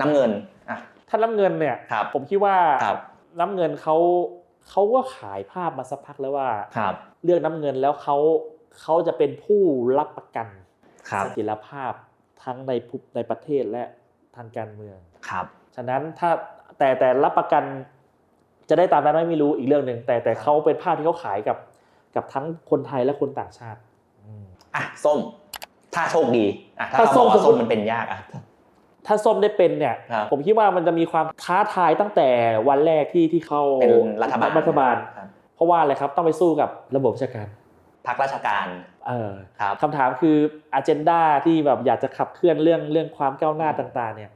น้ำเงินอะถ้าน้ำเงินเนี่ยครับผมคิดว่าครับน้ำเงินเขาเขาก็ขายภาพมาสักพักแล้วว่าครับเลือกน้ำเงินแล้วเขาเขาจะเป็นผู้รับประกันครับเสถียรภาพทั้งในภูในประเทศและทางการเมืองครับ ฉะนั้นถ้าแต่แต่รับประกันจะได้ตามนั้นไหมไม่รู้อีกเรื่องหนึ่งแต่แต่เขาเป็นภาพที่เขาขายกับกับทั้งคนไทยและคนต่างชาติอืมอะส้ม ถ้าโชคดีอะถ้าถ้าเขาบอกว่าส้มส้มมันเป็นยากอะ ถ้าส้มได้เป็นเนี่ย ครับ ผมคิดว่ามันจะมีความท้าทายตั้งแต่วันแรกที่ที่เข้าเป็นรัฐบาลรัฐบาล ครับเพราะว่าอะไรครับต้องไปสู้กับระบบราชการพักราชการเออครับ คำถามคืออ g e n d a ที่แบบอยากจะขับเคลื่อนเรื่องเรื่องความก้าวหน้าต่าง ๆ เนี่ย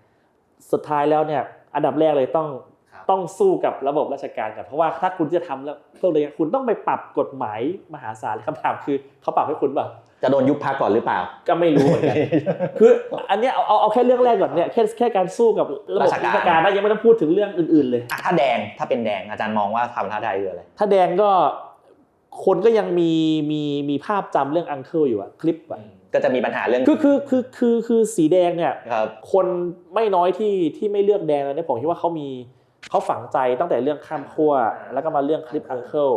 สุดท้ายแล้วเนี่ย อันดับแรกเลยต้องครับ ต้องสู้กับระบบราชการก่อนเพราะว่าถ้าคุณจะทำแล้วพวกนี้คุณต้องไปปรับกฎหมายมหาศาลคำถามคือเขาปรับให้คุณเปล่าจะโดนยุบพักก่อนหรือเปล่า ก็ไม่รู้เหมือนกันคืออันเนี้ยเอาเอาเอาแค่เรื่องแรกก่อนเนี่ยแค่แค่การสู้กับระบบราชการราชการนะยังไม่ต้องพูดถึงเรื่องอื่น ๆ เลยอะถ้าแดงถ้าเป็นแดงอาจารย์มองว่าความท้าทายคืออะไรถ้าแดงก็คนก็ยังมีมีมีภาพจำเรื่องอังเคิลอยู่อะคลิปอะก็จะมีปัญหาเรื่องคือคือคือคือคือสีแดงเนี่ยครับคนไม่น้อยที่ที่ไม่เลือกแดงแล้วเนี่ยผมคิดว่าเขามี เขาฝังใจตั้งแต่เรื่องข้ามขั้วแล้วก็มาเรื่องคลิปอังเคิล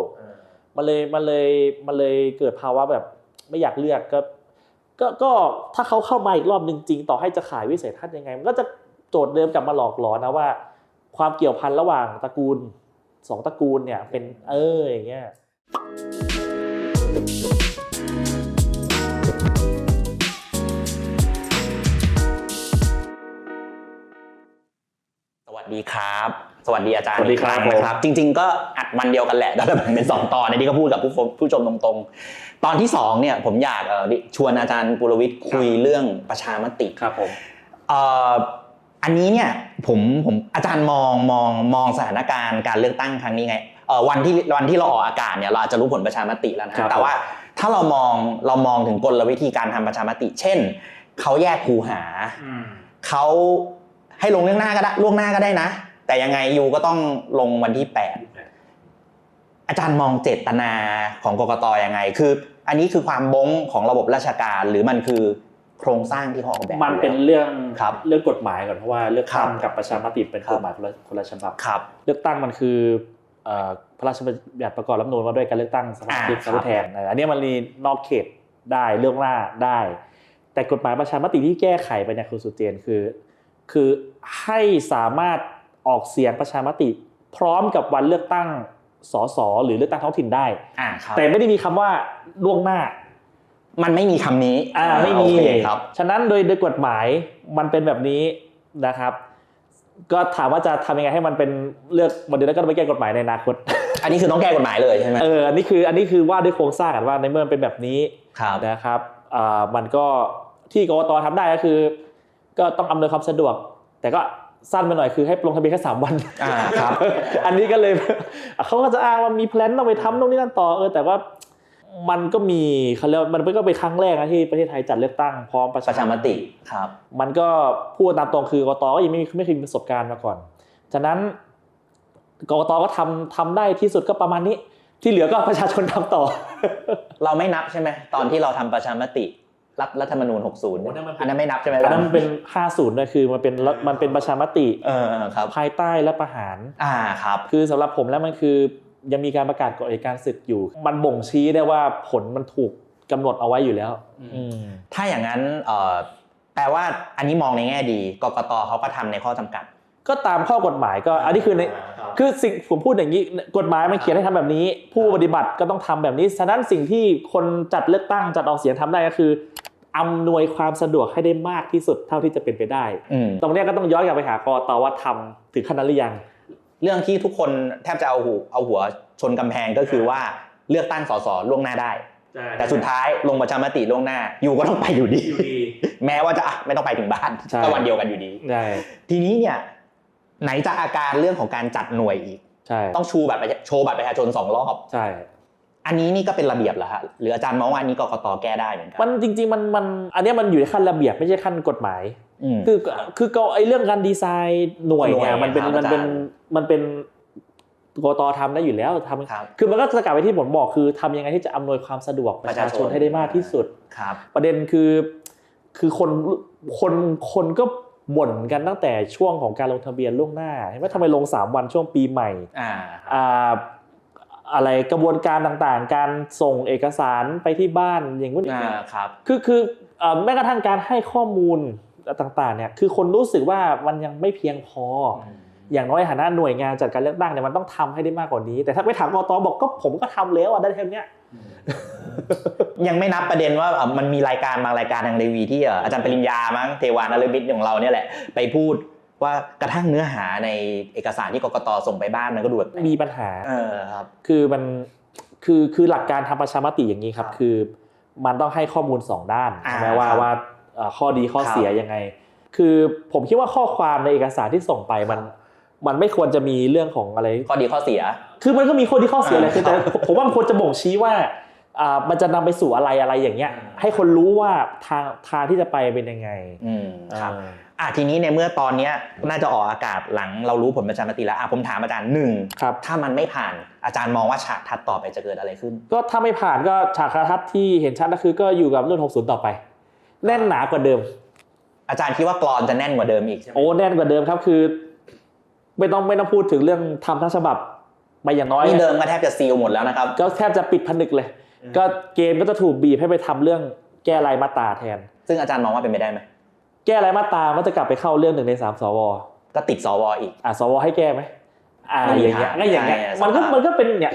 มันเลยมันเลยมันเลยเกิดภาวะแบบไม่อยากเลือกก็ก็ก็ถ้าเขาเข้ามาอีกรอบหนึ่งจริงต่อให้จะขายวิสัยทัศน์ยังไง มันก็จะโจทย์เดิมกลับมาหลอกหลอนนะว่า ความเกี่ยวพันระหว่างตระกูลสองตระกูลเนี่ยเป็นเอออย่างเงี้ยสวัสดีครับ สวัสดีอาจารย์สวัสดีครับอีกงนะครับ จริง ๆ ก็อัดวันเดียวกันแหละแต่แบ่งเป็นสองตอนในที่ก็พูดกับผู้ชมผู้ชมตรงๆ ตอนที่สองเนี่ยผมอยากเอ่อชวนอาจารย์ปุรวิทย์คุยเรื่องประชามติครับผมเอ่ออันนี้เนี่ยผมผมอาจารย์มองมองมองสถานการณ์การเลือกตั้งครั้งนี้ไงเอ่อวันที่วันที่เราออกอากาศเนี่ยเราอาจจะรู้ผลประชามติแล้วนะแต่ว่าถ้าเรามองเรามองถึงกลวิธีการทำประชามติ เช่นเขาแยกคูหาเขาให้ลงเรื่องหน้าก็ได้ล่วงหน้าก็ได้นะ แต่ยังไงยูก็ต้องลงวันที่ 8 อาจารย์มองเจตนาของกกตยังไง คือ อันนี้คือความบงของระบบราชการหรือมันคือโครงสร้างที่เขาออกแบบมันเป็นอยู่เรื่องครับเรื่องกฎหมายก่อนเพราะว่าเลือกตั้งครับกับประชามติเป็นครับกฎหมายคนละคนละฉบับแล้วครับ เลือกตั้งมันคือเอ่อพระราชบัญญัติประกอบรัฐธรรมนูญว่าด้วยการเลือกตั้งสมาชิกอ่าสภาผู้แทนเอออันนี้มันมีนอกเขตได้เรื่องหน้าได้ แต่กฎหมายประชามติที่แก้ไขไปเนี่ยคือสุดเจนคือ คือให้สามารถ ออกเสียงประชามติ พร้อมกับวันเลือกตั้งสสหรือเลือกตั้งท้องถิ่นได้ อ่าครับแต่ไม่ได้มีคำว่าล่วงหน้า มันไม่มีคำนี้อ่าไม่มีโอเคครับ ฉะนั้นโดยโดยกฎหมายมันเป็นแบบนี้นะครับ ก็ถามว่าจะทำยังไงให้มันเป็นเลือกโมเดลแล้วก็ต้องไปแก้กฎหมายในอนาคต อันนี้คือต้องแก้กฎหมายเลยใช่ไหมเอออันนี้คืออันนี้คือว่าด้วยโครงสร้างกันว่าในเมื่อมันเป็นแบบนี้ครับ นะครับอ่ามันก็ที่กกตทำได้ก็คือ ก็ต้องอำนวยความสะดวก แต่ก็ สั้นไปหน่อยคือให้ลงทะเบียนแค่สามวันอ่าครับ อันนี้ก็เลยเขาก็จะอ้างว่ามีแพลนต้องไปทำตรงนี้นั่นต่อเออแต่ว่ามันก็มีเขาเรียกว่ามันก็เป็นครั้งแรกนะที่ประเทศไทยจัดเลือกตั้งพร้อมประประชามติครับ มันก็พูดตามตรงคือกกตก็ยังไม่มีไม่เคยมีประสบการณ์มาก่อน ฉะนั้นกกตก็ทำทำได้ที่สุดก็ประมาณนี้ ที่เหลือก็ประชาชนทำต่อ เราไม่นับใช่ไหมตอนที่เราทำประชามติ รัฐรัฐธรรมนูญ 60โอ้นั่นมันเป็นอันนั้นไม่นับใช่ไหมอันนั้นมันเป็น 50นะคือมันเป็นรัฐมันเป็นประชามติเออเออครับภายใต้รัฐประหารอ่าครับ คือสำหรับผมแล้วมันคือยังมีการประกาศกฎอัยการศึกอยู่ มันบ่งชี้ได้ว่าผลมันถูกกำหนดเอาไว้อยู่แล้วอืมถ้าอย่างนั้นเอ่อแปลว่าอันนี้มองในแง่ดีกกตเขาก็ทำในข้อจำกัด ก็ตามข้อกฎหมายก็อันนี้คือในคือสิ่งผมพูดอย่างนี้กฎหมายมันเขียนให้ทำแบบนี้ ผู้ปฏิบัติก็ต้องทำแบบนี้ฉะนั้นสิ่งที่คนจัดเลือกตั้งจัดออกเสียงทำได้ก็คือ อำนวยความสะดวกให้ได้มากที่สุดเท่าที่จะเป็นไปได้อืมตรงเนี้ยก็ต้องย้อนกลับไปหากตว่าทำถึงขนาดหรือยัง เรื่องที่ทุกคนแทบจะเอาหูเอาหัวชนกำแพงก็คือว่าเลือกตั้งสสล่วงหน้าได้ แต่สุดท้ายลงประชามติล่วงหน้า อยู่ก็ต้องไปอยู่ดี แม้ว่าจะอะไม่ต้องไปถึงบ้านใช่ก็วันเดียวกันอยู่ดีใช่ทีนี้เนี่ยไหนจะอาการเรื่องของการจัดหน่วยอีกใช่ต้องชูบัตรประชาโชว์บัตรประชาชนสองรอบใช่ อันนี้นี่ก็เป็นระเบียบเหรอฮะหรืออาจารย์มองว่าอันนี้กกตแก้ได้เหมือนกัมันจริงๆมันมันอันเนี้ยมันอยู่ในขั้นระเบียบไม่ใช่ขั้นกฎหมายอืมคือคือก็ไอเรื่องการดีไซน์หน่วยเนี่ยหน่วยมันเป็นครับมันเป็นอาจารย์มันเป็นกตทำได้อยู่แล้วทำครับคือมันก็จะกลับไปที่ผมบอกคือทำยังไงที่จะอำนวยความสะดวกประชาชนให้ได้มากที่สุดครับ ประเด็นคือคือคนคนคนก็บ่นกันตั้งแต่ช่วงของการลงทะเบียนล่วงหน้าเห็นไหมทำไมลง 3 วันช่วงปีใหม่อ่า อ่าอะไรกระบวนการต่างๆ การส่งเอกสารไปที่บ้านอย่างนู้นอย่างอ่านี้ครับคือคือเอ่อแม้กระทั่งการให้ข้อมูลต่างๆเนี่ยคือคนรู้สึกว่ามันยังไม่เพียงพอ อย่างน้อยฐานะหน่วยงานจัดการเลือกตั้งเนี่ยมันต้องทำให้ได้มากกว่านี้ แต่ถ้าไปถามกตบอกก็ผมก็ทำแล้วอะได้แค่เนี้ยยังไม่นับประเด็นว่าเอ่อมันมีรายการบางรายการทางทีวีที่เอ่ออาจารย์ปริญญามั้งเทวานรมิตรของเราเนี่ยแหละไปพูด ว่ากระทั่งเนื้อหาในเอกสารที่กกตส่งไปบ้านมันก็ดูแบบมีปัญหาเออครับคือมันคือคือหลักการทำประชามติอย่างนี้ครับครับ คือมันต้องให้ข้อมูลสองด้านอ่าใช่ไหมว่าครับว่าเอ่อข้อดีข้อครับเสียยังไง คือผมคิดว่าข้อความในเอกสารที่ส่งไปมันมันไม่ควรจะมีเรื่องของอะไรข้อดีข้อเสีย คือมันก็มีข้อดีข้อเสียแหละอ่าคือแต่ครับผมว่ามันควรจะบ่งชี้ว่าอ่ามันจะนำไปสู่อะไรอะไรอย่างเงี้ยอืมให้คนรู้ว่าทางทางที่จะไปเป็นยังไงอืมครับ อ่าอะทีนี้ในเมื่อตอนเนี้ยน่าจะออกอากาศหลังเรารู้ผลประชามติแล้วอะผมถามอาจารย์หนึ่งครับ ถ้ามันไม่ผ่านอาจารย์มองว่าฉากทัดต่อไปจะเกิดอะไรขึ้น ก็ถ้าไม่ผ่านก็ฉากกระทัดที่เห็นชัดก็คือก็อยู่กับรุ่น60 ต่อไป แน่นหนากว่าเดิม อาจารย์คิดว่ากรอนจะแน่นกว่าเดิมอีกใช่ไหมโอ้แน่นกว่าเดิมครับคือ ไม่ต้องไม่ต้องพูดถึงเรื่องทำทั้งฉบับไปอย่างน้อยนี่เดิมก็แทบจะซีลหมดแล้วนะครับ ก็แทบจะปิดผนึกเลยอืมก็เกมก็จะถูกบีบให้ไปทำเรื่องแก้รายมาตราแทน ซึ่งอาจารย์มองว่าเป็นไปได้ไหม แก้รายมาตราก็จะกลับไปเข้าเรื่องหนึ่งในสามสวก็ติดสวอีกอะสวให้แก้ไหมอ่าไม่มีอย่างเงี้ยทางก็อย่างเงี้ยใช่มันก็สภามัมันก็เป็นเนี่ย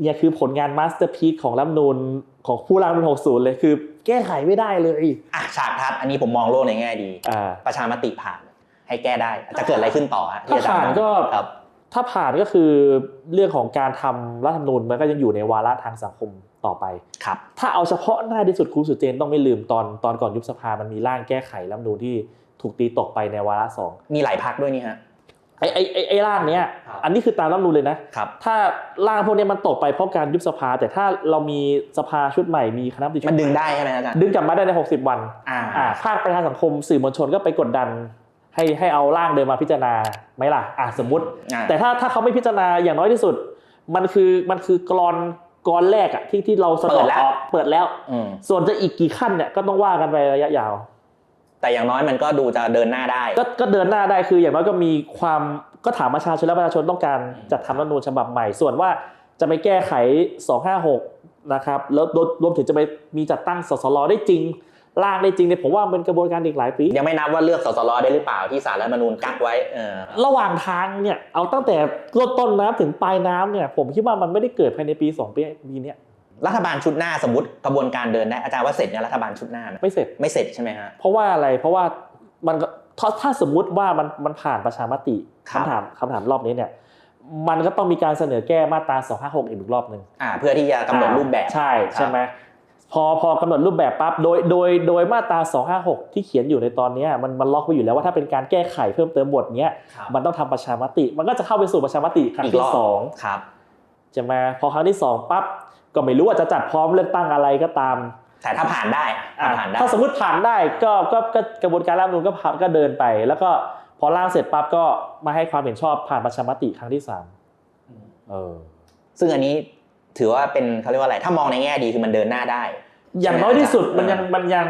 เนี่ยคือผลงานมาสเตอร์พีซของรัฐธรรมนูลของผู้ร่างรัฐธรรมนูล60 เลยคือ แก้ไขไม่ได้เลยอะฉากทัดอันนี้ผมมองโลกในแง่ดีอ่าประชามติผ่าน ให้แก้ได้จะเกิดอะไรขึ้นต่อฮะถ้าที่อจรย์ผ่านก็ครับถ้าผ่านก็คือเรื่องของการทำรัฐธรรมนูญมันก็ยังอยู่ในวาระทางสังคม ต่อไปครับถ้าเอาเฉพาะหน้าที่สุดครูสุเจนต้องไม่ลืมตอนตอนก่อนยุบสภามันมีร่างแก้ไขรัฐธรรมนูญที่ถูกตีตกไปในวาระสองมีหลายพักด้วยนี่ฮะไอ้ไอ้ไอ้ไอ้ร่างเนี้ยครับอันนี้คือตามรัฐธรรมนูญเลยนะครับถ้าร่างพวกเนี้ยมันตกไปเพราะการยุบสภา แต่ถ้าเรามีสภาชุดใหม่มีคณะรัฐมนตรีชุมันใหดึงได้ใช่ไหมอาจารย์ดึงกลับมาได้ใน 60 วันอ่าอ่าภาคประชาสังคมสื่อมวลชนก็ไปกดดันให้ให้เอาร่างเดิมมาพิจารณาไหมล่ะอะสมมติอ่าแต่ถ้าถ้าเขาไม่พิจารณาอย่างน้อยที่สุด มันคือมันคือกรอน กรอนแรกอะที่ที่เราสะดอกออกเปิดแล้ว อืม ส่วนจะอีกกี่ขั้นเนี่ยก็ต้องว่ากันไประยะยาว แต่อย่างน้อยมันก็ดูจะเดินหน้าได้ ก็ก็เดินหน้าได้คืออย่างน้อยก็มีความก็ถามประชาชนและประชาชนต้องการจัดทำรัฐธรรมนูญฉบับใหม่ ส่วนว่าจะไปแก้ไข 256 นะครับแล้วรวมรวมถึงจะไปมีจัดตั้งสสรได้จริง ร่างได้จริงเนี่ยผมว่ามันเป็นกระบวนการอีกหลายปี ยังไม่นับว่าเลือกสสรได้หรือเปล่าที่สารรัฐธรรมนูญกักไว้เออระหว่างทางเนี่ยเอาตั้งแต่ต้นต้นน้ำถึงปลายน้ำเนี่ยผมคิดว่ามันไม่ได้เกิดภายในปีสองปีปีเนี้ยรัฐบาลชุดหน้าสมมติกระบวนการเดินได้อาจารย์ว่าเสร็จเนี่ยรัฐบาลชุดหน้าไหมไม่เสร็จไม่เสร็จใช่ไหมฮะเพราะว่าอะไรเพราะว่ามันก็ถ้าถ้าสมมุติว่ามันมันผ่านประชามติครับคำถามคำถามรอบนี้เนี่ยมันก็ต้องมีการเสนอแก้มาตรา256อีกรอบหนึ่งอ่าเพื่อที่จะกำหนดรูปแบบใช่ครับใช่ไหม พอพอกำหนดรูปแบบปั๊บโดยโดยโดยมาตรา 256 ที่เขียนอยู่ในตอนเนี้ยมันมันล็อกไว้อยู่แล้วว่าถ้าเป็นการแก้ไขเพิ่มเติมบทเนี้ยครับมันต้องทำประชามติ มันก็จะเข้าไปสู่ประชามติครั้งอีกรที่อบสองครับใช่ไหมพอครั้งที่สองปั๊บก็ไม่รู้ว่าจะจัดพร้อมเลือกตั้งอะไรก็ตาม แต่ถ้าผ่านได้อะถ้าอะผ่านได้ถ้าสมมติผ่านได้ก็ก็ก็กระบวนการรัฐธรรมนูญก็ผ่านก็เดินไป แล้วก็พอร่างเสร็จปั๊บก็มาให้ความเห็นชอบผ่านประชามติครั้งที่สามเออซึ่งอันนี้ถือว่าเป็นเขาเรียกว่าอะไรถ้ามองในแง่ดีคือมันเดินหน้าได้ อย่างน้อยที่สุดใช่ไหมันอาจารยังมันยัง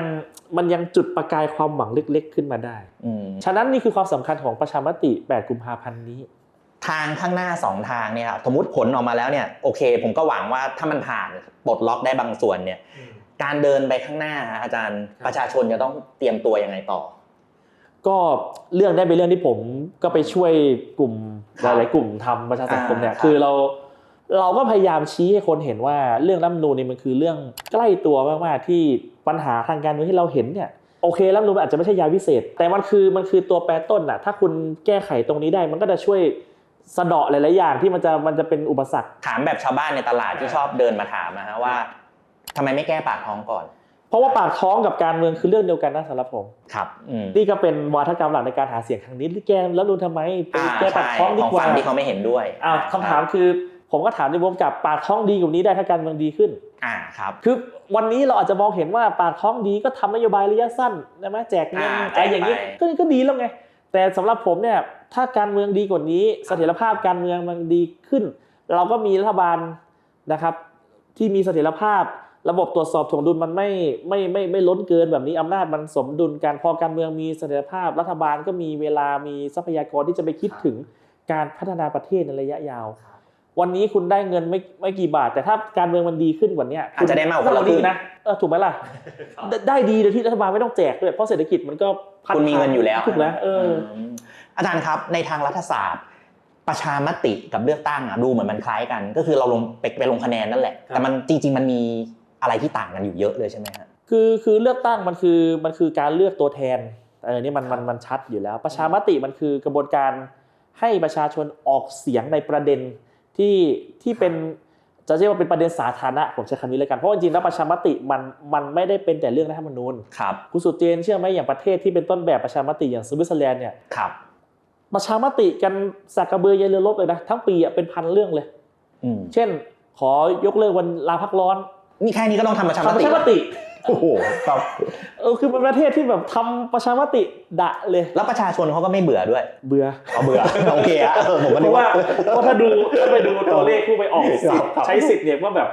มันยังจุดประกายความหวังเล็กๆ ขึ้นมาได้อืมฉะนั้นนี่คือความสำคัญของประชามติ 8 กุมภาพันธ์นี้ ทางข้างหน้าสองทางเนี่ยครับสมมติผลออกมาแล้วเนี่ยโอเค ผมก็หวังว่าถ้ามันผ่านปลดล็อกได้บางส่วนเนี่ย การเดินไปข้างหน้าฮะอาจารย์ประชาชนจะต้องเตรียมตัวยังไงต่อ ก็เรื่องนี้เป็นเรื่องที่ผมก็ไปช่วยกลุ่มคหรับลายๆกลุ่มทำประชาสังคมเนี่ยอ่าครับคือเรา เราก็พยายามชี้ให้คนเห็นว่าเรื่องรัฐธรรมนูญนี่มันคือเรื่องใกล้ตัวมากๆที่ปัญหาทางการเมืองที่เราเห็นเนี่ยโอเครัฐธรรมนูญมันอาจจะไม่ใช่ยาวิเศษ แต่มันคือมันคือตัวแปรต้นน่ะถ้าคุณแก้ไขตรงนี้ได้มันก็จะช่วยสะเดาะหลายๆอย่างที่มันจะมันจะเป็นอุปสรรคถามแบบชาวบ้านในตลาดที่ชอบเดินมาถามนะฮะว่าทำไมไม่แก้ปากท้องก่อน เพราะว่าปากท้องกับการเมืองคือเรื่องเดียวกันนะสำหรับผมครับอืมนี่ก็เป็นวาทกรรมหลักในการหาเสียงครั้งนี้ที่แก้รัฐธรรมนูญทำไมไปอ่าแก้ปากใช่ท้องดีของกว่าฝั่งที่เขาไม่เห็นด้วยอ้าวคำถามคือ ผมก็ถามในวงกับปากท้องดีกว่านี้ได้ถ้าการเมืองดีขึ้น อ่าครับ คือวันนี้เราอาจจะมองเห็นว่าปากท้องดีก็ทำนโยบายระยะสั้นใช่ไหมแจกเงินอ่าอะไรอย่างนี้แจกไปก็ก็ดีแล้วไง แต่สำหรับผมเนี่ยถ้าการเมืองดีกว่านี้ เสถียรภาพการเมืองมันดีขึ้น เราก็มีรัฐบาลนะครับ ที่มีเสถียรภาพระบบตรวจสอบถ่วงดุลมันไม่ไม่ไม่ไม่ล้นเกินแบบนี้อำนาจมันสมดุลกันพอการเมืองมีเสถียรภาพ รัฐบาลก็มีเวลามีทรัพยากรที่จะไปคิดถึงการพัฒนาประเทศในระยะยาว วันนี้คุณได้เงินไม่ไม่กี่บาท แต่ถ้าการเมืองมันดีขึ้นกว่านี้อาจจะได้มากกว่าคนละครึ่งนะเออถูกไหมล่ะได้ได้ดีโดยที่รัฐบาลไม่ต้องแจกด้วย เพราะเศรษฐกิจมันก็พัฒคุณมีเงินอยู่แล้วถูกแล้วเออมอาจารย์ครับในทางรัฐศาสตร์ ประชามติกับเลือกตั้งอะดูเหมือนมันคล้ายกัน ก็คือเราลงไปไปลงคะแนนนั่นแหละครับแต่มันจริง ๆ มันมีอะไรที่ต่างกันอยู่เยอะเลยใช่ไหมฮะคือคือเลือกตั้งมันคือมันคือการเลือกตัวแทนเออนี่มันมันมันชัดอยู่แล้ว ประชามติมันคือกระบวนการให้ประชาชนออกเสียงในประเด็น ที่ที่เป็นจะเรียกว่าเป็นประเด็นสาธารณะผมใช้คำนี้เลยกันเพราะว่าจริงๆแล้วประชามติมันมันไม่ได้เป็นแต่เรื่องรัฐธรรมนูญครับคุณสุเจนเชื่อไหมอย่างประเทศที่เป็นต้นแบบประชามติอย่างสวิตเซอร์แลนด์เนี่ยครับประชามติกันสักกระเบือเยนเรือรบเลยนะทั้งปีอะเป็นพันเรื่องเลยอืมเช่น ขอยกเลิกวันลาพักร้อน นี่แค่นี้ก็ต้องทำประชามทำประติชามติ โอ้โหครับเออคือเป็นประเทศที่แบบทำประชามติดะเลย แล้วประชาชนเขาก็ไม่เบื่อด้วยเบื่อเขาเบื่อ โอเคอะเออผมก็เพนึกราะว่าว่า เพราะถ้าดูถ้าไปดูตัวเลขผู้ไปออกสิทครับธิ์ใช้สิทธิ์เนี่ยว่าแบบ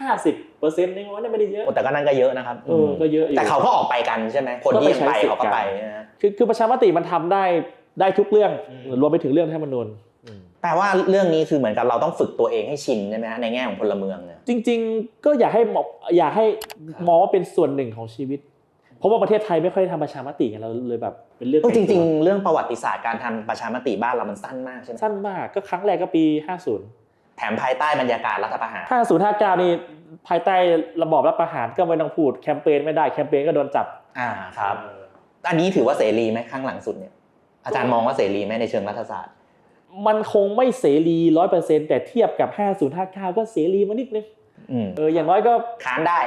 ห้าสิบเปอร์เซ็นต์นี่ว่าไม่ได้เยอะโอ้แต่ก็นั่นก็เยอะนะครับเออก็เยอะอยู่ แต่เขาก็ออกไปกันใช่ไหมคนที่ยังไปก็ไปใช้สิทธิ์เขาก็ไปกันนะคือคือประชามติมันทำได้ได้ทุกเรื่องอืม รวมไปถึงเรื่องรัฐธรรมนูญอืม แปลว่าเรื่องนี้คือเหมือนกับเราต้องฝึกตัวเองให้ชินใช่ไหมฮะในแง่ของพลเมืองเนี่ยจริง ๆ ก็อยากให้มองอยากให้มองว่าเป็นส่วนหนึ่งของชีวิต เพราะว่าประเทศไทยไม่ค่อยทำประชามติกันเราเลยแบบเป็นเรื่องเออจริงไกลๆเรื่องประวัติศาสตร์การทำประชามติบ้านเรามันสั้นมากใช่ไหมตัวสั้นมากก็ครั้งแรกก็ปี 50 แถมภายใต้บรรยากาศรัฐประหาร 50 59 นี่ภายใต้ระบอบรัฐประหารก็ไม่ต้องพูดแคมเปญไม่ได้แคมเปญก็โดนจับอ่าครับ อันนี้ถือว่าเสรีไหมข้างหลังสุดเนี่ยอาจารย์มองว่าเสรีไหมในเชิงรัฐศาสตร์ มันคงไม่เสรีร้อยเปอร์เซ็นต์แต่เทียบกับ 5059 ก็เสรีมานิดนึงอืมเอออย่างน้อยก็ค้านได้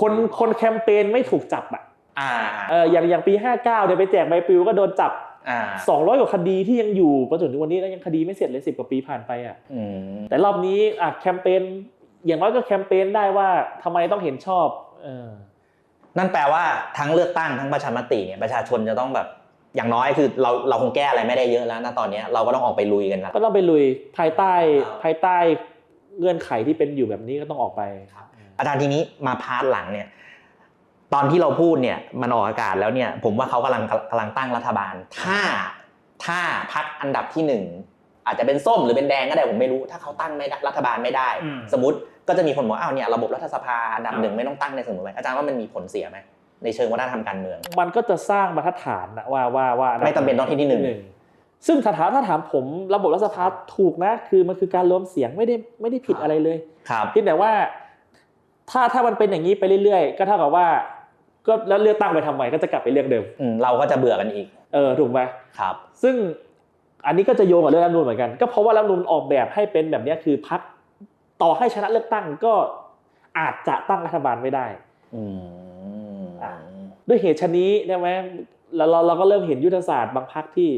คนคนแคมเปญไม่ถูกจับอะอ่าเอออย่างอย่างปี 59เนี่ยไปแจกใบปลิวก็โดนจับอ่า200กว่าคดีที่ยังอยู่จนถึงวันนี้แล้วยังคดีไม่เสร็จเลย10กว่าปีผ่านไปอะอืมแต่รอบนี้อะแคมเปญอย่างน้อยก็แคมเปญได้ว่าทำไมต้องเห็นชอบเออนั่นแปลว่าทั้งเลือกตั้งทั้งประชามติเนี่ยประชาชนจะต้องแบบ อย่างน้อยคือเราเราคงแก้อะไรไม่ได้เยอะแล้วนะตอนเนี้ยเราก็ต้องออกไปลุยกันละก็ต้องไปลุยภายใต้ครับภายใต้เงื่อนไขที่เป็นอยู่แบบนี้ก็ต้องออกไปอาจารย์ทีนี้มาพาร์ทหลังเนี่ย ตอนที่เราพูดเนี่ยมันออกอากาศแล้วเนี่ย ผมว่าเขากำลังกำลังตั้งรัฐบาล ถ้าถ้าพักอันดับที่หนึ่งอาจจะเป็นส้มหรือเป็นแดงก็ได้ผมไม่รู้ ถ้าเขาตั้งไม่ได้รัฐบาลไม่ได้อืมสมมติก็จะมีคนบอกว่าอ้าวเนี่ยระบบรัฐสภาอันดับครับหนึ่งไม่ต้องตั้งในสมมติไหมอาจารย์ว่ามันมีผลเสียไหม ในเชิงวัฒนธรรมการเมือง มันก็จะสร้างบรรทัดฐานนะว่าว่าว่าไม่จำเป็นต้องที่ที่หนึ่งซึ่งถ้าถามถ้าถามผมระบบรัฐสภาถูกนะคือมันคือการรวมเสียงไม่ได้ไม่ได้ผิดอะไรเลยครับเพียงแต่ว่า ถ้าถ้ามันเป็นอย่างนี้ไปเรื่อยๆ ก็เท่ากับว่า ก็แล้วเลือกตั้งไปทำไมก็จะกลับไปเรื่องเดิมอืมเราก็จะเบื่อกันอีก เออถูกไหมครับ ซึ่งอันนี้ก็จะโยงกับเรื่องรัฐธรรมนูญเหมือนกัน ก็เพราะว่ารัฐธรรมนูญออกแบบให้เป็นแบบเนี้ยคือพักต่อให้ชนะเลือกตั้งก็อาจจะตั้งรัฐบาลไม่ได้อืมอะ ด้วยเหตุชนนี้ได้ไหมแล้วเราเราก็เริ่มเห็นยุทธศาสตร์บางพักที่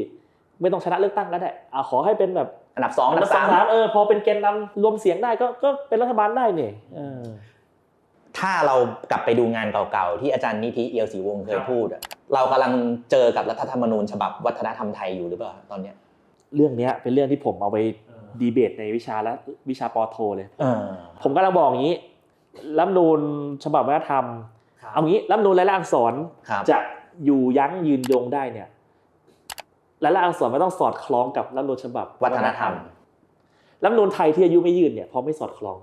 ไม่ต้องชนะเลือกตั้งก็ได้อะขอให้เป็นแบบอันดับสองอันดับสาสามมสามเออพอเป็นแกนนำรวมเสียงได้ก็ก็เป็นรัฐบาลได้เนี่ยเออถ้าเรากลับไปดูงานเก่าๆ ที่อาจารย์นิธิเอียวศรีวงศ์เคยครับพูดอะเรากำลังเจอกับรัฐธรรมนูญฉบับวัฒนธรรมไทยอยู่หรือเปล่าตอนเนี้ย เรื่องเนี้ยเป็นเรื่องที่ผมเอาไปดีเบตในวิชาและวิชาปอโทเลยเออผมกำลังบอกอย่างนี้รัฐธรรมนูญฉบับวัฒนธรรม เอางี้รัฐธรรมนูญและละอักษรครับจะอยู่ยั้งยืนยงได้เนี่ยและละอักษรมันต้องสอดคล้องกับรัฐธรรมนูญฉบับ วัฒนธรรมรัฐธรรมนูญไทยที่อายุไม่ยืนเนี่ยเพราะไม่สอดคล้อง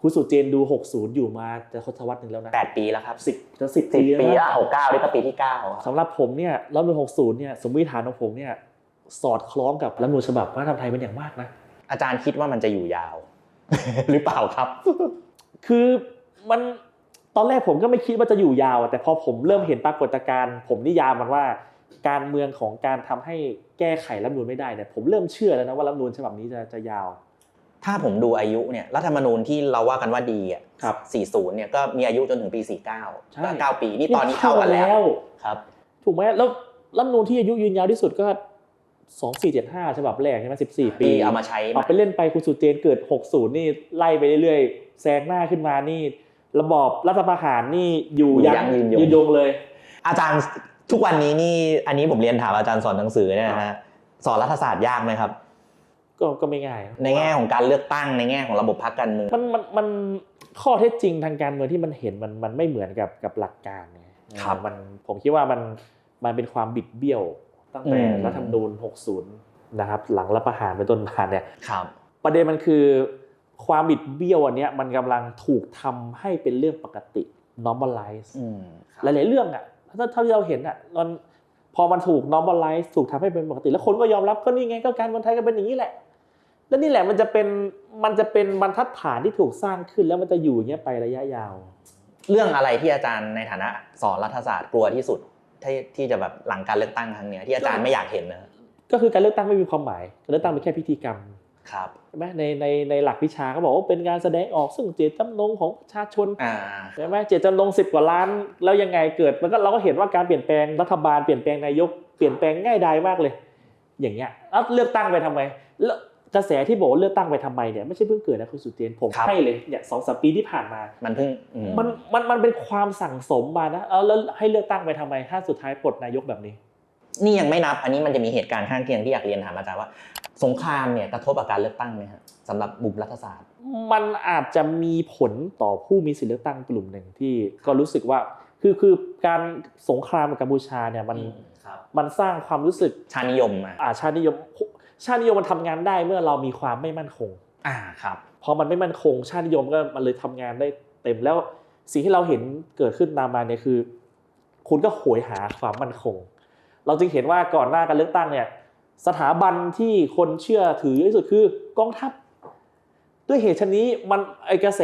คุณสุเจนดู 60 อยู่มาจะทศวรรษหนึ่งแล้วนะแปดปีแล้วครับสิบจะสิบสิบปีแล้วปีนะอะหกเก้านี่ก็ปีที่เก้าครับสำหรับผมเนี่ยรัฐธรรมนูญ60 เนี่ยสมมติฐานของผมเนี่ยสอดคล้องกับรัฐธรรมนูญฉบับวัฒนธรรมไทยเป็นอย่างมากนะ อาจารย์คิดว่ามันจะอยู่ยาว หรือเปล่าครับ คือมัน ตอนแรกผมก็ไม่คิดว่าจะอยู่ยาวอะแต่พอผมเริ่มเห็นปรากฏการณ์ผมนิยามมันว่า การเมืองของการทำให้แก้ไขรัฐธรรมนูญไม่ได้เนี่ยผมเริ่มเชื่อแล้วนะว่ารัฐธรรมนูญฉบับนี้จะจะยาว ถ้าผมดูอายุเนี่ยรัฐธรรมนูญที่เราว่ากันว่าดีอะครับ40เนี่ยก็มีอายุจนถึงปี 49ใช่ก็เก้าปีนี่ตอนนี้เท่ากันแล้วครับ ถูกไหมแล้วรัฐธรรมนูญที่อายุยืนยาวที่สุดก็2475ฉบับแรกใช่ไหม14ปีปีเอามาใช้เอาไปเล่นไปคุณสุเจนเกิด60นี่ไล่ไปเรื่อยๆแซงหน้าขึ้นมานี่ ระบอบรัฐประหารนี่อยู่ยังยืนยงเลย อาจารย์ทุกวันนี้นี่อันนี้ผมเรียนถามอาจารย์สอนหนังสือเนี่ยนะฮะสอนรัฐศาสตร์ยากไหมครับ ก็ก็ไม่ง่ายในแง่ของการเลือกตั้งในแง่ของระบบพรรคการเมืองมันมันมันข้อเท็จจริงทางการเมืองที่มันเห็นมันมันไม่เหมือนกับกับหลักการไงครับมันผมคิดว่ามันมันเป็นความบิดเบี้ยวตั้งแต่อืม รัฐธรรมนูญ 60 นะครับ หลังรัฐประหารเป็นต้นมาเนี่ย ครับ ประเด็นมันคือ ความบิดเบี้ยวอันเนี้ยมันกำลังถูกทำให้เป็นเรื่องปกติ normalize อืมหลายๆเรื่องอะถ้าถ้าที่เราเห็นอะมันพอมันถูก normalize ถูกทำให้เป็นปกติ แล้วคนก็ยอมรับก็นี่ไงก็การเมืองไทยก็เป็นอย่างนี้แหละ แล้วนี่แหละมันจะเป็นมันจะเป็นบรรทัดฐานที่ถูกสร้างขึ้นแล้วมันจะอยู่อย่างเงี้ยไประยะยาว เรื่องอะไรที่อาจารย์ในฐานะสอนรัฐศาสตร์กลัวที่สุดที่ที่จะแบบหลังการเลือกตั้งครั้งเนี้ยที่อาจารย์ไม่อยากเห็นนะก็คือการเลือกตั้งไม่มีความหมายการเลือกตั้งเป็นแค่พิธีกรรม ครับใช่ไหมในในในหลักวิชาเขาบอกว่าเป็นการแสดงออกซึ่งเจตจำนงของประชาชนอ่าใช่ไหมเจตจำนงสิบกว่าล้าน แล้วยังไงเกิดมันก็เราก็เห็นว่าการเปลี่ยนแปลงรัฐบาลเปลี่ยนแปลงนายกเปลี่ยนแปลงง่ายดายมากเลย อย่างเงี้ยแล้วเลือกตั้งไปทำไมแล้วกระแสที่บอกว่าเลือกตั้งไปทำไมเนี่ยไม่ใช่เพิ่งเกิดนะคุณสุเจนผมครับให้เลยเนี่ยสองสามปีที่ผ่านมา มันเพิ่งอืมมันมันมันเป็นความสั่งสมมานะเอาแล้วให้เลือกตั้งไปทำไมถ้าสุดท้ายปลดนายกแบบนี้ นี่ยังไม่นับ อันนี้มันจะมีเหตุการณ์ข้างเคียงที่อยากเรียนถามอาจารย์ว่า สงครามเนี่ยกระทบกับการเลือกตั้งไหมครับสำหรับบุมรัฐศาสตร์ มันอาจจะมีผลต่อผู้มีสิทธิเลือกตั้งกลุ่มหนึ่งที่ก็รู้สึกว่าคือคือการสงครามกับกัมพูชาเนี่ยมันครับมันสร้างความรู้สึกชาตินิยมอะอาชาตินิยม ชาตินิยมมันทำงานได้เมื่อเรามีความไม่มั่นคง อ่าครับพอมันไม่มั่นคง ชาตินิยมก็มันเลยทำงานได้เต็มแล้วสิ่งที่เราเห็นเกิดขึ้นตามมาเนี่ยคือ คุณก็โหยหาความมั่นคง เราจึงเห็นว่าก่อนหน้าการเลือกตั้งเนี่ยสถาบันที่คนเชื่อถือเยอะที่สุดคือกองทัพ ด้วยเหตุชนนี้มันไอกระแส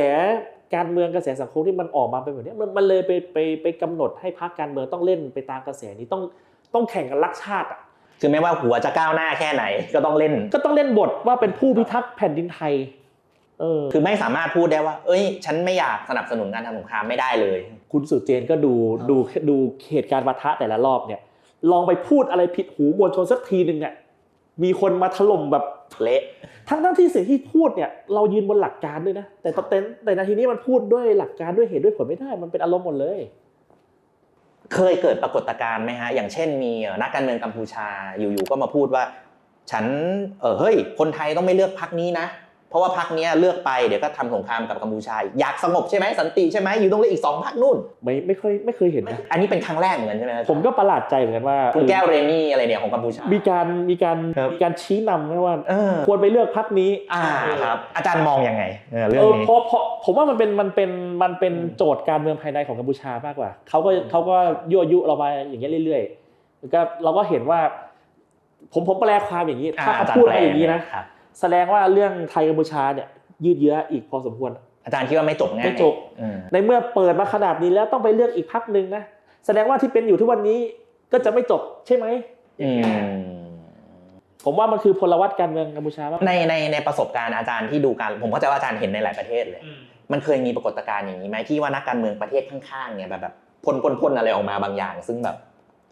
การเมืองกระแสสังคมที่มันออกมาเป็นแบบนี้มันมันเลยไปไปไปกำหนดให้พรรคการเมืองต้องเล่นไปตามกระแสนี้ต้องต้องแข่งกันรักชาติอะคือไม่ว่าหัวจะก้าวหน้าแค่ไหน ก็ต้องเล่น ก็ต้องเล่นบทว่าเป็นผู้พิทักษ์แผ่นดินไทยเออคือไม่สามารถพูดได้ว่า เอ้ย ฉันไม่อยากสนับสนุนการทำสงครามไม่ได้เลย คุณสุเจนก็ดูดูดูเหตุการณ์ปะทะแต่ละรอบเนี่ย ลองไปพูดอะไรผิดหูมวลชนสักทีหนึ่งเนี่ยมีคนมาถล่มแบบเละทั้งทั้งที่สิ่งที่พูดเนี่ยเรายืนบนหลักการด้วยนะแต่แต่แต่แต่นาทีนี้มันพูดด้วยหลักการด้วยเหตุด้วยผลไม่ได้ มันเป็นอารมณ์หมดเลย เคยเกิดปรากฏการณ์ไหมฮะอย่างเช่น มีเอ่อนักการเมืองกัมพูชาอยู่ๆก็มาพูดว่า ฉันเออเฮ้ย คนไทยต้องไม่เลือกพักนี้นะ เพราะว่าพักนี้ยเลือกไปเดี๋ยวก็ทำสงครามกับกัมพูชาอีกอยากสงบใช่ไหมสันติใช่ไหมอยู่ต้องเลือกอีกสองพักนู่นไม่ไม่เคยไม่เคยเห็นนะอันนี้เป็นครั้งแรกเหมือนกันใช่ไหมครับผมก็ประหลาดใจเหมือนกันว่าคุณแก้วเรนนี่อะไรเนี่ยของกัมพูชา มีการมีการครับมีการชี้นำนะว่าเออควรไปเลือกพักนี้อ่าครับอาจารย์มองยังไงเออเรื่อเองอนี้เพราะเพราะผมว่ามันเป็นมันเป็นมันเป็นโจทย์การเมืองภายในของกัมพูชามากกว่าเขาก็เขาก็ยั่วยุเรามาอย่างเงี้ยเรื่อยๆแล้วก็เราก็เห็นว่า ผมผมแปลความอย่างนี้ถ้าเขาพูดมาอย่างนี้นะครับ แสดงว่าเรื่องไทยกัมพูชาเนี่ยยืดเยื้ออีกพอสมควร อาจารย์คิดว่าไม่จบง่ายไม่จบอืมในเมื่อเปิดมาขนาดนี้แล้วต้องไปเลือกอีกพักหนึ่งนะแสดงว่าที่เป็นอยู่ทุกวันนี้ก็จะไม่จบใช่ไหมอืมผมว่ามันคือพลวัตการเมืองกัมพูชามากในในในประสบการณ์อาจารย์ที่ดูการผมเข้าใจว่าอาจารย์เห็นในหลายประเทศเลย มันเคยมีปรากฏการณ์อย่างนี้ไหมที่ว่านักการเมืองประเทศข้างๆเนี่ยแบบแบบพ่นพ่นพ่นอะไรออกมาบางอย่าง ซึ่งแบบ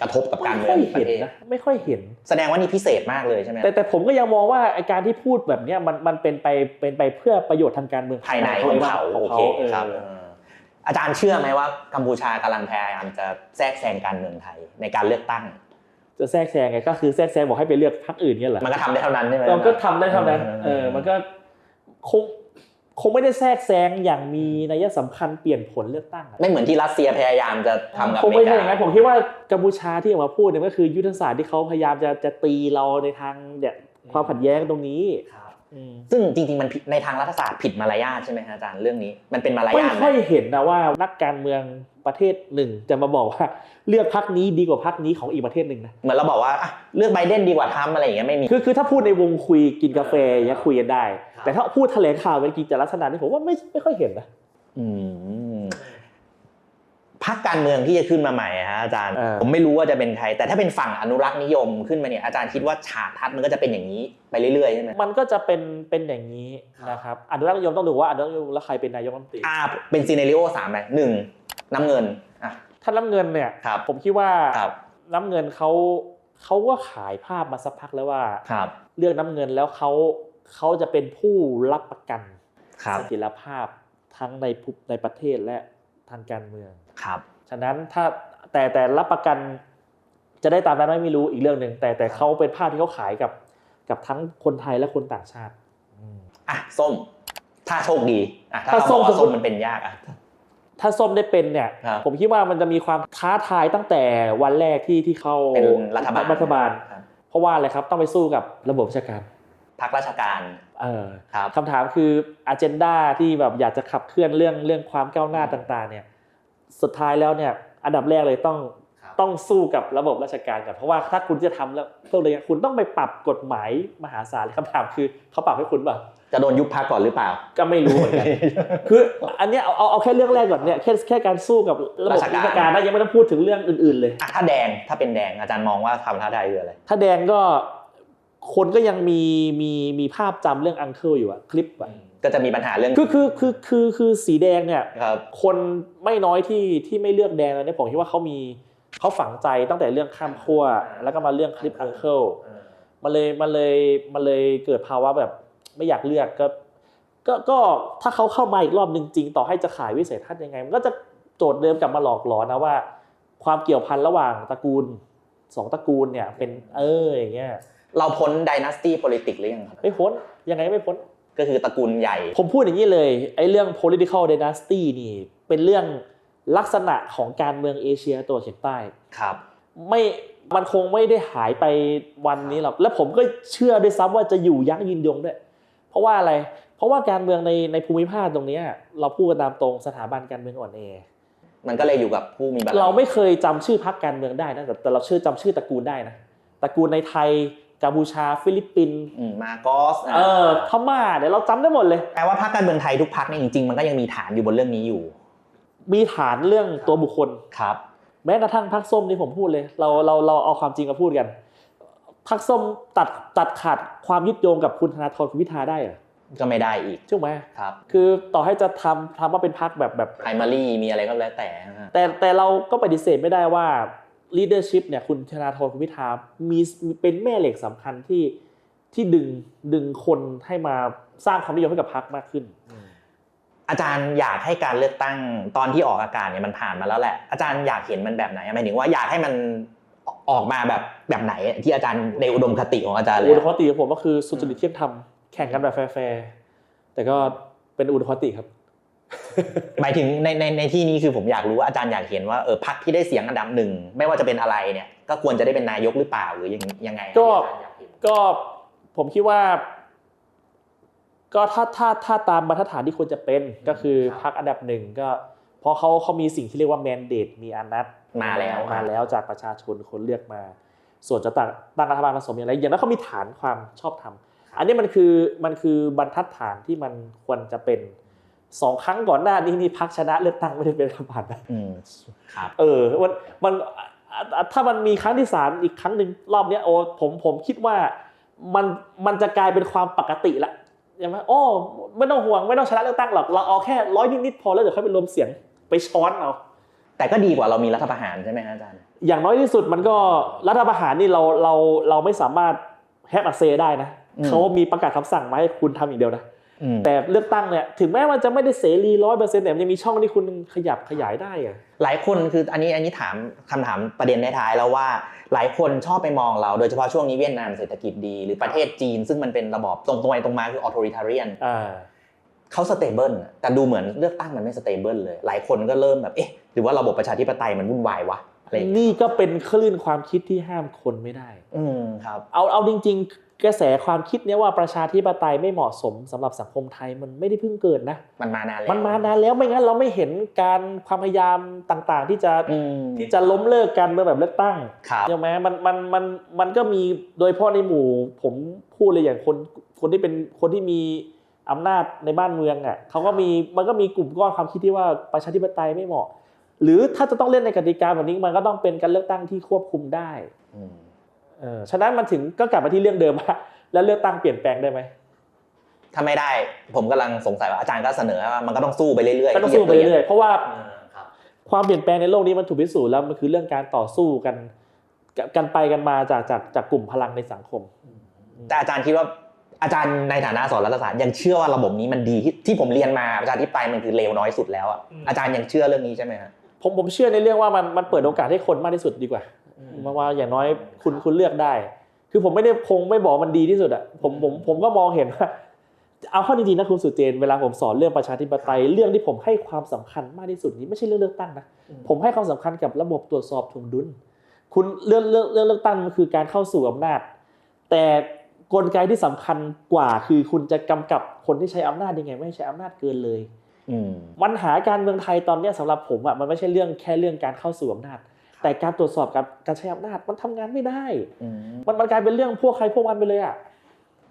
กระทบกับการเมืไม่องค่อยปเห็นระเทศนะไม่ค่อยเห็น แสดงว่านี่พิเศษมากเลยใช่ไหมแต่แต่ผมก็ยังมองว่าไอการที่พูดแบบเนี้ยมันมันเป็นไปเป็นไปเพื่อประโยชน์ทางการเมืองภายในของเขาขโอองเคเขาเออครับเอออาจารย์เชื่อไหมว่ากัมพูชากำลังพยายามจะแทรกแซงการเมืองไทยในการเลือกตั้ง จะแทรกแซงไงก็คือแทรกแซงบอกให้ไปเลือกพรรคอื่นเนี่ยเหรอมันก็ทำได้เท่านั้นใช่ไหมเราก็ทำได้เท่านั้นเออมันก็คง คงไม่ได้แทรกแซงอย่างมีนัยสำคัญเปลี่ยนผลเลือกตั้งอะไม่เหมือนที่รัสเซียพยายามจะทำกับคองเมไม่ริใช่กาอย่างนั้นผมคิดว่ากัมพูชาที่ออกมาพูดเนี่ยก็คือยุทธศาสตร์ที่เขาพยายามจะจะตีเราในทางเนี่ยความขัดแย้งตรงนี้ครับอืม ซึ่งจริงๆมันผิดในทางรัฐศาสตร์ผิดมารยาทใช่ไหมฮะอาจารย์เรื่องนี้ มันเป็นมารไม่ยาทไหมค่อยเห็นนะว่านักการเมืองประเทศหนึ่งจะมาบอกว่าเลือกพรรคนี้ดีกว่าพรรคนี้ของอีกประเทศหนึ่งนะเหมือนเราบอกว่าอะเลือกไบเดนดีกว่าทรัมป์อะไรอย่างเงี้ยไม่มีคือคือถ้าพูดในวงคุยกินกาแฟอย่างเงี้ยคุยกันได้ครับแต่ถ้าพูดแถลงข่าวเป็นกิจลักษณะนี่ผมว่าไม่ไม่ค่อยเห็นนะอืม พักการเมืองที่จะขึ้นมาใหม่อะฮะอาจารย์เออผมไม่รู้ว่าจะเป็นใคร แต่ถ้าเป็นฝั่งอนุรักษ์นิยมขึ้นมาเนี่ยอาจารย์คิดว่าฉากทัศน์มันก็จะเป็นอย่างนี้ไปเรื่อยๆใช่ไหมมันก็จะเป็นเป็นอย่างนี้นะครับอนุรักษ์นิยมต้องดูว่าอนุรักษ์นิยมแล้วใครเป็นนายกรัฐมนตรีอ่าเป็นซีเนริโอสามเลยหนึ่งน้ำเงินอะถ้าน้ำเงินเนี่ยครับผมคิดว่าครับน้ำเงินเขาเขาก็ขายภาพมาสักพักแล้วว่าครับเลือกน้ำเงินแล้วเขาเขาจะเป็นผู้รับประกันครับเสถียรภาพทั้งในภูในประเทศและ ทางการเมืองครับ ฉะนั้นถ้าแต่แต่รับประกันจะได้ตามนั้นไหมไม่รู้อีกเรื่องหนึ่งแต่แต่เขาเป็นภาพที่เขาขายกับ กับทั้งคนไทยและคนต่างชาติอืมอะส้ม ถ้าโชคดีอะถ้าถ้าเราบอกว่าส้มส้มมันเป็นยากอะถ้าส้มได้เป็นเนี่ยครับผมคิดว่ามันจะมีความท้าทายตั้งแต่วันแรกที่ที่เข้าเป็นรัฐบาลรัฐบาลครับเพราะว่าอะไรครับต้องไปสู้กับระบบราชการพักราชการ เออครับคำถามคืออ g e n d a ที่แบบอยากจะขับเคลื่อนเรื่องเรื่องความก้าวหน้าต่างๆ เนี่ยสุดท้ายแล้วเนี่ยอันดับแรกเลยต้องครับต้องสู้กับระบบราชการก่อนเพราะว่าถ้าคุณจะทำแล้วพวกอะไรเงี้ยคุณต้องไปปรับกฎหมายมหาศาลคำถามคือเขาปรับให้คุณเปล่าจะโดนยุบพักก่อนหรือเปล่า ก็ไม่รู้เหมือนกันคืออันเนี้ยเอาเอาเอาแค่เรื่องแรกก่อนเนี่ยแค่แค่การสู้กับระบบราชการราชการนะยังไม่ต้องพูดถึงเรื่องอื่น ๆ เลยอะถ้าแดงถ้าเป็นแดงอาจารย์มองว่าคำท้าทายคืออะไรถ้าแดงก็ คนก็ยังมีมีมีภาพจำเรื่องอังเคิลอยู่อะคลิปอะก็จะมีปัญหาเรื่องคือคือคือคือคือสีแดงเนี่ยครับคนไม่น้อยที่ที่ไม่เลือกแดงแล้วเนี่ยผมคิดว่าเขามีเขาฝังใจตั้งแต่เรื่องข้ามขั้วแล้วก็มาเรื่องคลิปอังเคิลมันเลยมันเลยมันเลยเกิดภาวะแบบไม่อยากเลือกก็ก็ก็ถ้าเขาเข้ามาอีกรอบหนึ่งจริงต่อให้จะขายวิสัยทัศน์ยังไง มันก็จะโจทย์เดิมกลับมาหลอกหลอนนะว่า ความเกี่ยวพันระหว่างตระกูลสองตระกูลเนี่ยเป็นเอออย่างเงี้ย เราพ้น dynasty politics หรือยังครับ ไม่พ้น ยังไงไม่พ้น ก็คือตระกูลใหญ่ ผมพูดอย่างนี้เลยไอ้เรื่อง political dynasty นี่เป็นเรื่องลักษณะของการเมืองเอเชียตัวเฉียงใต้ครับ ไม่มันคงไม่ได้หายไปวันนี้หรอกและผมก็เชื่อด้วยซ้ำว่าจะอยู่ยั้งยืนยงด้วย เพราะว่าอะไร เพราะว่าการเมืองในในภูมิภาคตรงเนี้ยเราพูดกันตามตรงสถาบันการเมืองอ่อนแอมันก็เลยอยู่กับผู้มีบารมีเราไม่เคยจำชื่อพรรคการเมืองได้นะแต่แต่เราชื่อจำชื่อตระกูลได้นะตระกูลในไทย กัมพูชาฟิลิปปินส์อืมมาโกสเออพม่าเดี๋ยวเราจำได้หมดเลยแปลว่าพรรคการเมืองไทยทุกพรรคเนี่ยจริงๆมันก็ยังมีฐานอยู่บนเรื่องนี้อยู่ มีฐานเรื่องตัวบุคคลครับ แม้กระทั่งพักส้มนี่ผมพูดเลย เราเราเราเอาความจริงมาพูดกันพักส้มตัดตัดขาดความยึดโยงกับคุณธนาธรคุณพิธาได้เหรอก็ไม่ได้อีกใช่ไหมครับ คือต่อให้จะทำทำว่าเป็นพักแบบแบบ primary มีอะไรก็แล้วแต่นะฮะแต่แต่เราก็ปฏิเสธไม่ได้ว่า leadership เนี่ยคุณธนาธรคุณพิธามีมีเป็นแม่เหล็กสำคัญที่ที่ดึงดึงคนให้มาสร้างความนิยมให้กับพักมากขึ้น อาจารย์อยากให้การเลือกตั้งตอนที่ออกอากาศเนี่ยมันผ่านมาแล้วแหละอาจารย์อยากเห็นมันแบบไหนหมายถึงว่าอยากให้มันออกมาแบบแบบไหน ที่อาจารย์ในอุดมคติของอาจารย์เลอุยดมคติของผมก็คือสุจริตเที่ยงธรรมแข่งกันแบบแฟร์ๆแต่ก็เป็นอุดมคติครับ หมายถึงในในในที่นี้คือผมอยากรู้ว่าอาจารย์อยากเห็นว่าเออพรรคที่ได้เสียงอันดับหนึ่งไม่ว่าจะเป็นอะไรเนี่ยก็ควรจะได้เป็นนายกหรือเปล่าหรือยังยังไงก็ที่อาจารย์อยากเห็นก็ผมคิดว่า ก็ถ้าถ้าถ้าตามบรรทัดฐานที่ควรจะเป็นก็คือพักอันดับหนึ่งก็เพราะเขาเขามีสิ่งที่เรียกว่าแมนเดตมีอนัตมาแล้วมาแล้วจากประชาชนคนเลือกมา ส่วนจะตั้งตั้งรัฐบาลผสมอย่างไรอย่างนั้นเขามีฐานความชอบธรรมอันนี้มันคือมันคือบรรทัดฐานที่มันควรจะเป็น สองครั้งก่อนหน้านี้นี่พักชนะเลือกตั้งไม่ได้เป็นรัฐบาลนะอืมครับเออมันมันอะอะถ้ามันมีครั้งที่สามอีกครั้งหนึ่งรอบเนี้ยโอ้ผมผมคิดว่ามันมันจะกลายเป็นความปกติละใช่ไหมโอ้ไม่ต้องห่วงไม่ต้องชนะเลือกตั้งหรอกเราเอาแค่ร้อยนิดๆพอแล้วเดี๋ยวค่อยไปรวมเสียงไปช้อนเอาแต่ก็ดีกว่าเรามีรัฐประหารใช่ไหมฮะอาจารย์ อย่างน้อยที่สุดมันก็รัฐประหารนี่เราเราเราไม่สามารถแฮปอัเซได้นะอืมเขามีประกาศคำสั่งมาให้คุณทำอย่างเดียวนะอืม แต่เลือกตั้งเนี่ยถึงแม้มันจะไม่ได้เสรีร้อยเปอร์เซ็นต์แต่มันยังมีช่องที่คุณขยับขยายได้อะหลายคนคืออันนี้อันนี้ถามคำถามประเด็นท้ายๆแล้วว่าหลายคนชอบไปมองเรา โดยเฉพาะช่วงนี้เวียดนามเศรษฐกิจดี หรือประเทศจีน ซึ่งมันเป็นระบอบตรงตัวไปตรงมาคือ authoritarian อ่าเขาสเตเบิลแต่ดูเหมือนเลือกตั้งมันไม่สเตเบิลเลย หลายคนก็เริ่มแบบเอ๊ะหรือว่าระบบประชาธิปไตยมันวุ่นวายวะอะไรอย่างเงี้ยนี่ก็เป็นคลื่นความคิดที่ห้ามคนไม่ได้ อืมครับ เอาเอาจริง ๆ กระแสความคิดเนี้ยว่าประชาธิปไตยไม่เหมาะสมสำหรับสังคมไทยมันไม่ได้เพิ่งเกิดนะ มันมานานแล้วมันมานานแล้วไม่งั้นเราไม่เห็นการความพยายามต่างๆ ที่จะอืมที่จะล้มเลิกการเมืองแบบเลือกตั้งครับใช่ไหมมันมันมันมันก็มีโดยเฉพาะในหมู่ ผมพูดเลยอย่างคนคนที่เป็นคนที่มีอำนาจในบ้านเมืองอะเขาก็มีมันก็มีกลุ่มก้อนความคิดที่ว่าประชาธิปไตยไม่เหมาะ หรือถ้าจะต้องเล่นในกติกาแบบนี้มันก็ต้องเป็นการเลือกตั้งที่ควบคุมได้อืม เออฉะนั้นมันถึงก็กลับมาที่เรื่องเดิมว่าแล้วเลือกตั้งเปลี่ยนแปลงได้ไหมถ้าไม่ได้ผมกำลังสงสัยว่าอาจารย์ก็เสนอว่ามันก็ต้องสู้ไปเรื่อยๆก็ต้องสู้ไปเรื่อยๆเพราะว่าอ่าครับความเปลี่ยนแปลงในโลกนี้มันถูกพิสูจน์แล้วมันคือเรื่องการต่อสู้กันกันไปกันมาจากจากจากกลุ่มพลังในสังคม แต่อาจารย์คิดว่าอาจารย์ในฐานะสอนรัฐศาสตร์ยังเชื่อว่าระบบนี้มันดีที่ที่ผมเรียนมาประชาธิปไตยมันคือเลวน้อยสุดแล้วอะอืมอาจารย์ยังเชื่อเรื่องนี้ใช่ไหมฮะผมผมเชื่อในเรื่องว่ามันมันเปิดโอกาสให้คนมากที่สุดดีกว่า เพราะว่าอย่างน้อยคุณคุณเลือกได้ คือผมไม่ได้คงไม่บอกมันดีที่สุดอะผมผมผมก็มองเห็นว่าเอาเข้อจริงๆนะคุณสุเจนเวลาผมสอนเรื่องประชาธิปไตยเรื่องที่ผมให้ความสำคัญมากที่สุดนี้ไม่ใช่เรื่องเลือกตั้งนะผมให้ความสำคัญกับระบบตรวจสอบถ่วงดุล คุณเรื่องเรื่องเรื่องเลือกตั้งมันคือการเข้าสู่อำนาจ แต่กลไกที่สำคัญกว่าคือคุณจะกำกับคนที่ใช้อำนาจยังไง ไม่ให้ใช้อำนาจเกินเลยอืมปัญหาการเมืองไทยตอนเนี้ยสำหรับผมอะมันไม่ใช่เรื่องแค่เรื่องการเข้าสู่อำนาจ แต่การตรวจสอบกับการใช้อำนาจมันทำงานไม่ได้อืมมันมันกลายเป็นเรื่องพวกใครพวกมันไปเลยอะ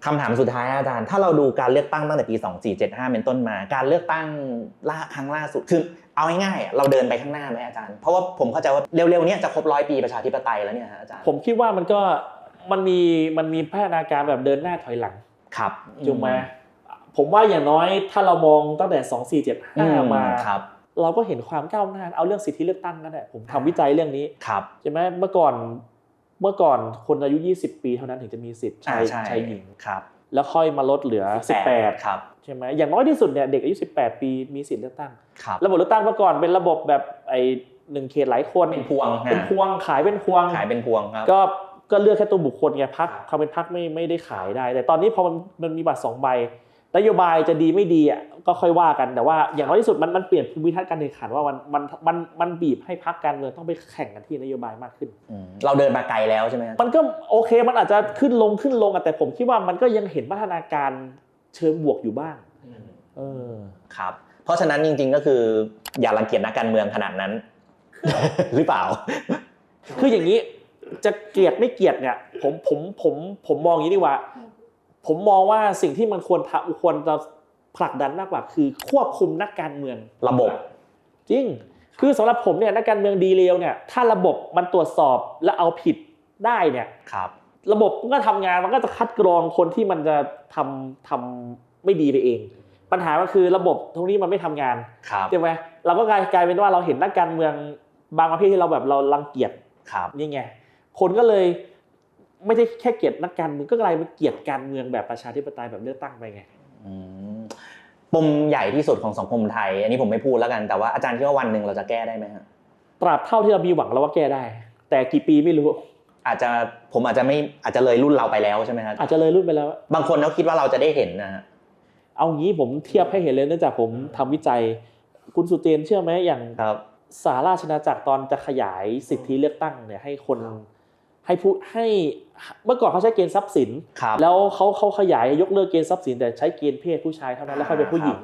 คำถามสุดท้ายอาจารย์ ถ้าเราดูการเลือกตั้งตั้งแต่ปี 2475 เป็นต้นมา การเลือกตั้งล่าครั้งล่าสุด คือเอาง่ายๆ เราเดินไปข้างหน้าไหมอาจารย์ เพราะว่าผมเข้าใจว่าเร็วๆเนี้จะครบร้อยปีประชาธิปไตยแล้วเนี่ยฮะอาจารย์ ผมคิดว่ามันก็มันมีมันมีพัฒนาการแบบเดินหน้าถอยหลัง ครับถูกไหมผมว่าอย่างน้อยถ้าเรามองตั้งแต่อืม2475 มาครับ เราก็เห็นความก้าวหน้าเอาเรื่องสิทธิเลือกตั้งนั่นแหละผมทำวิจัยเรื่องนี้ครับใช่ไหมเมื่อก่อนเมื่อก่อนคนอายุ 20 ปีเท่านั้นถึงจะมีสิทธิ์ชายอ่าใช่ชายหญิงครับ แล้วค่อยมาลดเหลือ 18ครับใช่ไหมอย่างน้อยที่สุดเนี่ยเด็กอายุ 18 ปีมีสิทธิ์เลือกตั้งครับระบบเลือกตั้งเมื่อก่อนเป็นระบบแบบไอ้หนึ่งเขตหลายคนเป็นพวงเป็นพวงขายเป็นพวงขายเป็นพวงครับก็ก็เลือกแค่ตัวบุคคลไงพักเขาเป็นพักไม่ไม่ได้ขายได้ แต่ตอนนี้พอมันมันมีบัตรสองใบ นโยบายจะดีไม่ดีอะก็ค่อยว่ากันแต่ว่าอย่างน้อยที่สุดมันมันเปลี่ยนภูมิทัศน์การแข่งขันว่ามันมันมันมันบีบให้พักการเมืองต้องไปแข่งกันที่นโยบายมากขึ้นอืมเราเดินมาไกลแล้วใช่ไหมฮะมันก็โอเคมันอาจจะขึ้นลงขึ้นลงอะแต่ผมคิดว่ามันก็ยังเห็นพัฒนาการเชิงบวกอยู่บ้างเออครับ เพราะฉะนั้นจริง ๆก็คืออย่ารังเกียจนักการเมืองขนาดนั้น หรือเปล่า คืออย่างนี้จะเกลียดไม่เกลียดเนี่ย ผมผมผมผมมองอย่างนี้ดีกว่า ผมมองว่าสิ่งที่มันควรทำควรจะผลักดันมากกว่า คือควบคุมนักการเมืองระบบ จริง คือสำหรับผมเนี่ยนักการเมืองดีเลวเนี่ยถ้าระบบมันตรวจสอบและเอาผิดได้เนี่ยครับ ระบบมันก็ทำงานมันก็จะคัดกรองคนที่มันจะทำทำไม่ดีไปเอง ปัญหาก็คือระบบตรงนี้มันไม่ทำงานครับใช่ไหมเราก็กลายกลายเป็นว่าเราเห็นนักการเมืองบางประเภทที่เราแบบเรารังเกียจครับนี่ไงคนก็เลย ไม่ได้แค่เกลียดนักการเมืองก็กลายเป็นเกลียดการเมืองแบบประชาธิปไตยแบบเลือกตั้งไปไงปมใหญ่ที่สุดของสังคมไทย อันนี้ผมไม่พูดแล้วกันแต่ว่าอาจารย์คิดว่าวันหนึ่งเราจะแก้ได้ไหมฮะตราบเท่าที่เรามีหวังเราว่าแก้ได้ แต่กี่ปีไม่รู้ อาจจะผมอาจจะไม่อาจจะเลยรุ่นเราไปแล้วใช่ไหมฮะอาจจะเลยรุ่นไปแล้ว บางคนเขาคิดว่าเราจะได้เห็นนะฮะเอางี้ผมเทียบให้เห็นเลยเนื่องจากผมทำวิจัย คุณสุเจนเชื่อไหมอย่างสาราชนาจักรตอนจะขยายสิทธิเลือกตั้งเนี่ยให้คน ให้ผู้ให้เมื่อก่อนเขาใช้เกณฑ์ทรัพย์สินครับแล้วเขาเขาขยายยกเลิกเกณฑ์ทรัพย์สิน แต่ใช้เกณฑ์เพศผู้ชายเท่านั้นแล้วค่อยเป็นผู้หญิง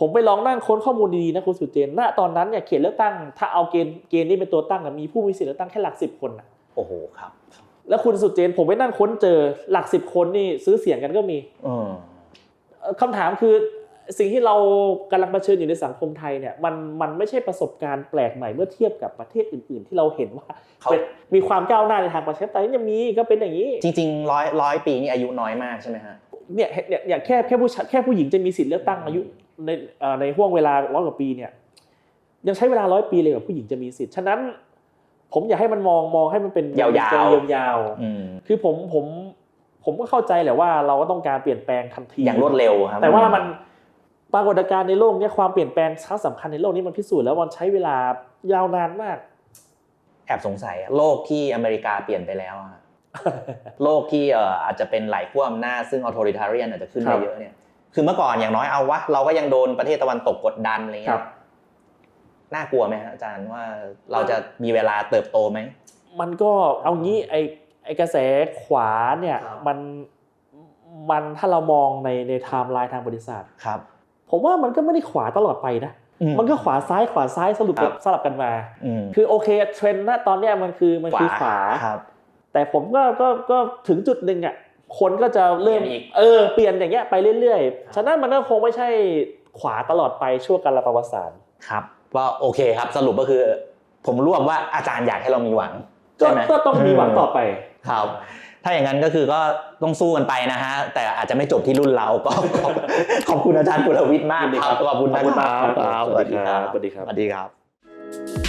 ผมไปลองนั่งค้นข้อมูลดีๆนะคุณสุเจนณตอนนั้นเนี่ยเขตเลือกตั้ง ถ้าเอาเกณฑ์เกณฑ์นี้เป็นตัวตั้งอะมีผู้มีสิทธิเลือกตั้งแค่หลักสิบคนน่ะโอ้โหครับ แล้วคุณสุเจนผมไปนั่งค้นเจอหลักสิบคนนี่ซื้อเสียงกันก็มีอืมเอ่อคำถามคือ สิ่งที่เรากำลังเผชิญอยู่ในสังคมไทยเนี่ยมันมันไม่ใช่ประสบการณ์แปลกใหม่เมื่อเทียบกับประเทศอื่น ๆ ที่เราเห็นว่าเขาเป็นมีความก้าวหน้าในทางประชาธิปไตยยังมีก็เป็นอย่างนี้ จริงๆร้อยร้อยปีนี่อายุน้อยมากใช่ไหมฮะเนี่ยเนี่ยเนี่ยแค่แค่ผู้ชายแค่ผู้หญิงจะมีสิทธิ์เลือกตั้งอายุในเอ่อในห่วงเวลาร้อยกว่าปีเนี่ยยังใช้เวลาร้อยปีเลยกว่าผู้หญิงจะมีสิทธิ์ฉะนั้น ผมอยากให้มันมองมองให้มันเป็นยาวๆยาวอืมๆคือผมผมผมก็เข้าใจแหละว่าเราก็ต้องการเปลี่ยนแปลงทันทีอย่างรวดเร็วครับแต่ว่ามัน ปรากฏการณ์ในโลกเนี้ความเปลี่ยนแปลงครั้งสำคัญในโลกนี้มันพิสูจน์แล้วมันใช้เวลายาวนานมาก แอบสงสัยอะโลกที่อเมริกาเปลี่ยนไปแล้วอะโลกที่เอ่ออาจจะเป็นหลายขั้วอำนาจซึ่ง authoritarian อาจจะขึ้นครัมาบเยอะเนี่ยคือเมื่อก่อนอย่างน้อยเอาวะเราก็ยังโดนประเทศตะวันตกกดดันอะไรครัเงี้บยน่ากลัวไหมฮะอาจารย์ว่าเราจะมีเวลาเติบโตไหมมันก็เอางี้ไอไอกระแสขวาเนี่ยครับมันมันถ้าเรามองในในไทม์ไลน์ทางบริษัทครับ ผมว่ามันก็ไม่ได้ขวาตลอดไปนะ มันก็ขวาซ้ายขวาซ้ายสรุปครับสลับกันมาอืมคือโอเคเทรนด์ณตอนเนี้ยมันคือมันคือขวาครับแต่ผมก็ก็ก็ถึงจุดหนึ่งอะคนก็จะเริ่มเปลี่ยนอีกเออเปลี่ยนอย่างเงี้ยไปเรื่อยๆ ฉะนั้นมันก็คงไม่ใช่ขวาตลอดไปชั่วกาลประวัติศาสตร์ครับก็โอเคครับสรุปก็คือ ผมรวบว่าอาจารย์อยากให้เรามีหวังก็ใช่ไหมก็ต้องมีหวังต่อไปครับ ถ้าอย่างนั้นก็คือก็ต้องสู้กันไปนะฮะ แต่อาจจะไม่จบที่รุ่นเราก็ขอบขอบคุณอาจารย์ปุรวิทย์มากครับขอบคุณนะขอบคุณคมากรับครับสวัสดีครับสวัสดีครับสวัสดีครับ